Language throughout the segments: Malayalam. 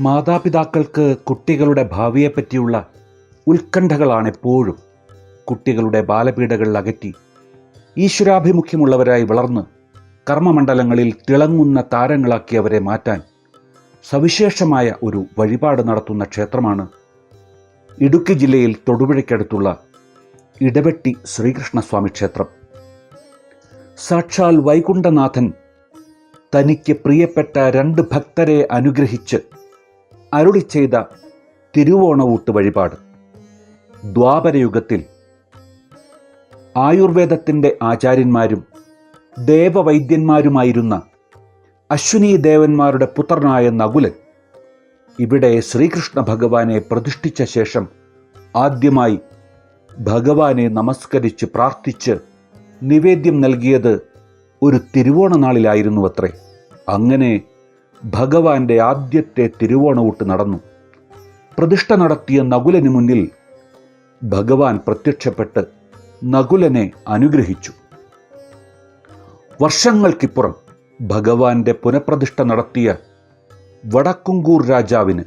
മാതാപിതാക്കൾക്ക് കുട്ടികളുടെ ഭാവിയെപ്പറ്റിയുള്ള ഉത്കണ്ഠകളാണ് എപ്പോഴും കുട്ടികളുടെ ബാലപീഠകളിൽ അകറ്റി ഈശ്വരാഭിമുഖ്യമുള്ളവരായി വളർന്ന് കർമ്മമണ്ഡലങ്ങളിൽ തിളങ്ങുന്ന താരങ്ങളാക്കി അവരെ മാറ്റാൻ സവിശേഷമായ ഒരു വഴിപാട് നടത്തുന്ന ക്ഷേത്രമാണ് ഇടുക്കി ജില്ലയിൽ തൊടുപുഴയ്ക്കടുത്തുള്ള ഇടവെട്ടി ശ്രീകൃഷ്ണസ്വാമി ക്ഷേത്രം. സാക്ഷാൽ വൈകുണ്ഠനാഥൻ തനിക്ക് പ്രിയപ്പെട്ട രണ്ട് ഭക്തരെ അനുഗ്രഹിച്ച് അരുളി ചെയ്ത തിരുവോണവൂട്ട് വഴിപാട്. ദ്വാപരയുഗത്തിൽ ആയുർവേദത്തിന്റെ ആചാര്യന്മാരും ദേവവൈദ്യന്മാരുമായിരുന്ന അശ്വിനി ദേവന്മാരുടെ പുത്രനായ നകുലൻ ഇവിടെ ശ്രീകൃഷ്ണ ഭഗവാനെ പ്രതിഷ്ഠിച്ച ശേഷം ആദ്യമായി ഭഗവാനെ നമസ്കരിച്ച് പ്രാർത്ഥിച്ച് നിവേദ്യം നൽകിയത് ഒരു തിരുവോണ നാളിലായിരുന്നു അത്രേ അങ്ങനെ ഭഗവാന്റെ ആദ്യത്തെ തിരുവോണവൂട്ട് നടന്നു. പ്രതിഷ്ഠ നടത്തിയ നകുലന് മുന്നിൽ ഭഗവാൻ പ്രത്യക്ഷപ്പെട്ട് നകുലനെ അനുഗ്രഹിച്ചു. വർഷങ്ങൾക്കിപ്പുറം ഭഗവാന്റെ പുനഃപ്രതിഷ്ഠ നടത്തിയ വടക്കുംകൂർ രാജാവിന്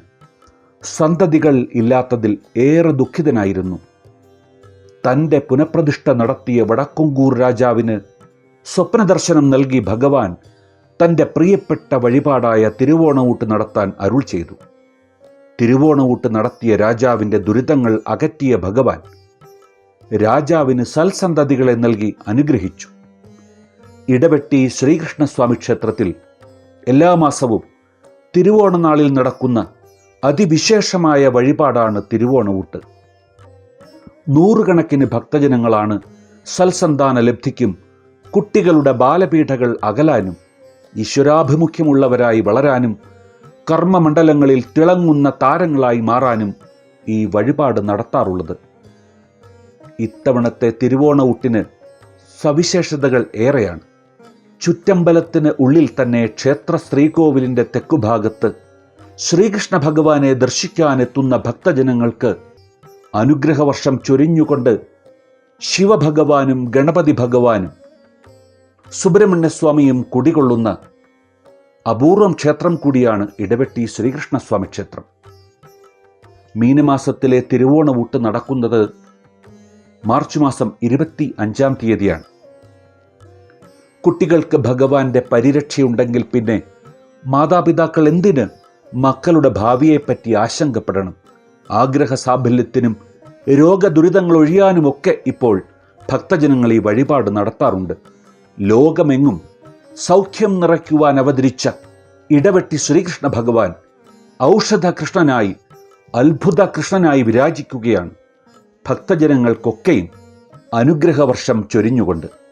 സന്തതികൾ ഇല്ലാത്തതിൽ ഏറെ ദുഃഖിതനായിരുന്നു. തന്റെ പുനഃപ്രതിഷ്ഠ നടത്തിയ വടക്കുംകൂർ രാജാവിന് സ്വപ്നദർശനം നൽകി ഭഗവാൻ തന്റെ പ്രിയപ്പെട്ട വഴിപാടായ തിരുവോണവൂട്ട് നടത്താൻ അരുൾ ചെയ്തു. തിരുവോണവൂട്ട് നടത്തിയ രാജാവിന്റെ ദുരിതങ്ങൾ അകറ്റിയ ഭഗവാൻ രാജാവിന് സൽസന്തതികളെ നൽകി അനുഗ്രഹിച്ചു. ഇടവെട്ടി ശ്രീകൃഷ്ണസ്വാമി ക്ഷേത്രത്തിൽ എല്ലാ മാസവും തിരുവോണനാളിൽ നടക്കുന്ന അതിവിശേഷമായ വഴിപാടാണ് തിരുവോണവൂട്ട്. നൂറുകണക്കിന് ഭക്തജനങ്ങളാണ് സൽസന്താന ലബ്ധിക്കും കുട്ടികളുടെ ബാലപീഠകൾ അകലാനും ഈശ്വരാഭിമുഖ്യമുള്ളവരായി വളരാനും കർമ്മമണ്ഡലങ്ങളിൽ തിളങ്ങുന്ന താരങ്ങളായി മാറാനും ഈ വഴിപാട് നടത്താറുള്ളത്. ഇത്തവണത്തെ തിരുവോണ സവിശേഷതകൾ ഏറെയാണ്. ചുറ്റമ്പലത്തിന് ഉള്ളിൽ തന്നെ ക്ഷേത്ര ശ്രീകോവിലിന്റെ തെക്കുഭാഗത്ത് ശ്രീകൃഷ്ണ ഭഗവാനെ ദർശിക്കാനെത്തുന്ന ഭക്തജനങ്ങൾക്ക് അനുഗ്രഹവർഷം ചൊരിഞ്ഞുകൊണ്ട് ശിവഭഗവാനും ഗണപതി ഭഗവാനും സുബ്രഹ്മണ്യസ്വാമിയും കുടികൊള്ളുന്ന അപൂർവം ക്ഷേത്രം കൂടിയാണ് ഇടവെട്ടി ശ്രീകൃഷ്ണസ്വാമി ക്ഷേത്രം. മീനമാസത്തിലെ തിരുവോണവൂട്ട് നടക്കുന്നത് മാർച്ച് മാസം ഇരുപത്തി അഞ്ചാം തീയതിയാണ്. കുട്ടികൾക്ക് ഭഗവാന്റെ പരിരക്ഷയുണ്ടെങ്കിൽ പിന്നെ മാതാപിതാക്കൾ എന്തിന് മക്കളുടെ ഭാവിയെപ്പറ്റി ആശങ്കപ്പെടണം? ആഗ്രഹ സാഫല്യത്തിനും രോഗദുരിതങ്ങൾ ഒഴിയാനുമൊക്കെ ഇപ്പോൾ ഭക്തജനങ്ങൾ ഈ വഴിപാട് നടത്താറുണ്ട്. ലോകമെങ്ങും സൗഖ്യം നിറയ്ക്കുവാൻ അവതരിച്ച ഇടവെട്ടി ശ്രീകൃഷ്ണ ഭഗവാൻ ഔഷധ കൃഷ്ണനായി അത്ഭുത കൃഷ്ണനായി വിരാജിക്കുകയാണ്. ഭക്തജനങ്ങൾക്കൊക്കെയും അനുഗ്രഹവർഷം ചൊരിഞ്ഞുകൊണ്ട്.